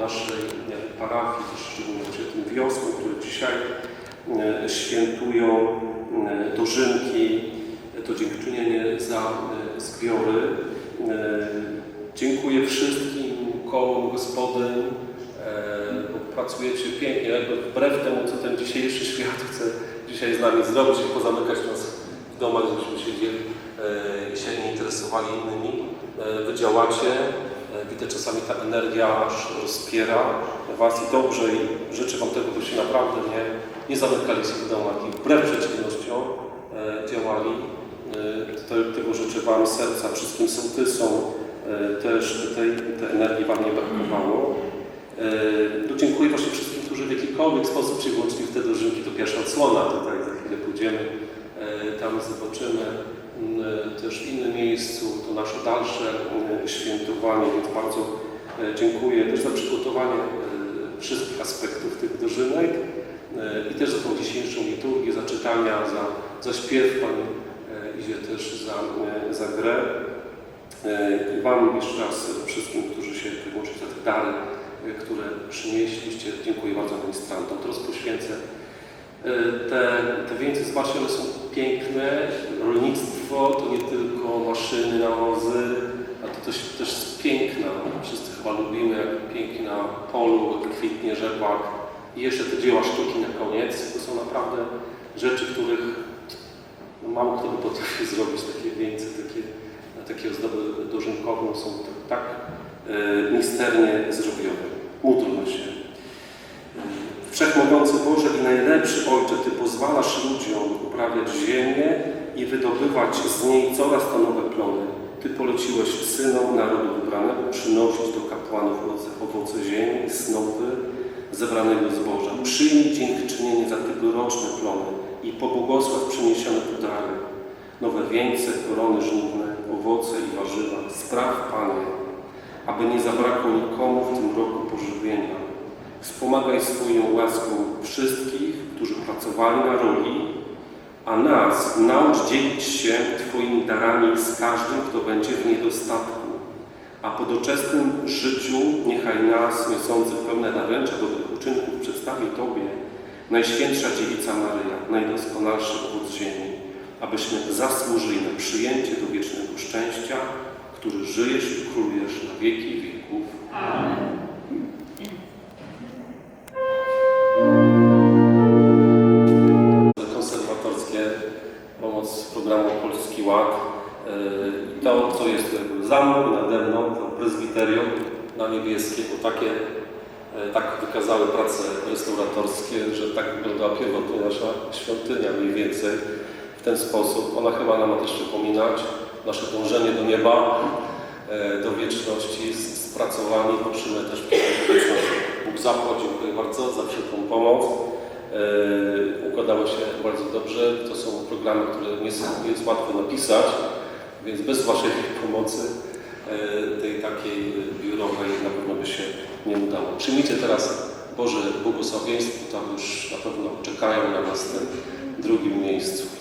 naszej e, parafii, szczególnie tym wioskom, które dzisiaj e, świętują e, dożynki, to dziękczynienie za zbiory. Dziękuję wszystkim kołom gospodyń, bo pracujecie pięknie, jakby wbrew temu, co ten dzisiejszy świat chce dzisiaj z nami zrobić i pozamykać nas w domach, żebyśmy siedzieli i się nie interesowali innymi. Wy działacie, widzę czasami ta energia aż rozpiera Was i dobrze i życzę Wam tego, byście naprawdę nie, nie zamykali się w domach i wbrew przeciwnościom e, działali. E, te- Tego życzę Wam serca, wszystkim sołtysom, e, też tej, tej energii Wam nie brakowało. E, No, dziękuję właśnie wszystkim, którzy w jakikolwiek sposób się włączyli w te dożynki. To pierwsza odsłona, tutaj za chwilę pójdziemy, e, tam zobaczymy e, też w innym miejscu to nasze dalsze e, świętowanie, więc bardzo e, dziękuję też za przygotowanie e, wszystkich aspektów tych dożynek i też za tą dzisiejszą liturgię, za czytania, za, za śpiew też za, za grę. I Wam jeszcze raz wszystkim, którzy się wyłączyli za te dary, które przynieśliście. Dziękuję bardzo ministrantom. Teraz poświęcę te, te wieńce. One są piękne. Rolnictwo to nie tylko maszyny, nawozy, a to też, też jest piękna. Wszyscy chyba lubimy, jak pięknie na polu kwitnie rzepak. I jeszcze te dzieła sztuki na koniec. To są naprawdę rzeczy, których mało kto by potrafi zrobić. Takie wieńce, takie takie ozdoby dożynkowe są tak, tak e, misternie zrobione. Boże i najlepszy Ojcze, Ty pozwalasz ludziom uprawiać ziemię i wydobywać z niej coraz to nowe plony. Ty poleciłeś synom narodu wybranego przynosić do kapłanów owoce- ziemi i snopy zebranego zboża. Przyjmij dziękczynienie za tegoroczne plony i pobłogosław przyniesione tu nowe wieńce, korony żniwne, owoce i warzywa. Spraw, Panie, aby nie zabrakło nikomu w tym roku pożywienia. Wspomagaj swoją łaską wszystkich, którzy pracowali na roli, a nas naucz dzielić się Twoimi darami z każdym, kto będzie w niedostatku. A po doczesnym życiu niechaj nas, niosących pełne naręcza dobrych uczynków, przedstawi Tobie Najświętsza Dziewica Maryja, najdoskonalszy owoc ziemi, abyśmy zasłużyli na przyjęcie do wiecznego szczęścia, który żyjesz i królujesz na wieki jest jakby za mną i nade mną, to prezbiterium na niebieskie, bo takie, e, tak wykazały prace restauratorskie, że tak wyglądała pierwotnie nasza świątynia mniej więcej w ten sposób. Ona chyba nam ma też przypominać nasze dążenie do nieba, e, do wieczności, z- spracowani, patrzymy też w wieczności. Bóg zapłać, dziękuję bardzo za wszelką pomoc. E, Układało się bardzo dobrze. To są programy, które nie jest łatwo napisać, więc bez Waszej pomocy e, tej takiej biurowej na pewno by się nie udało. Przyjmijcie teraz Boże błogosławieństwo, tam już na pewno czekają na nas w drugim miejscu.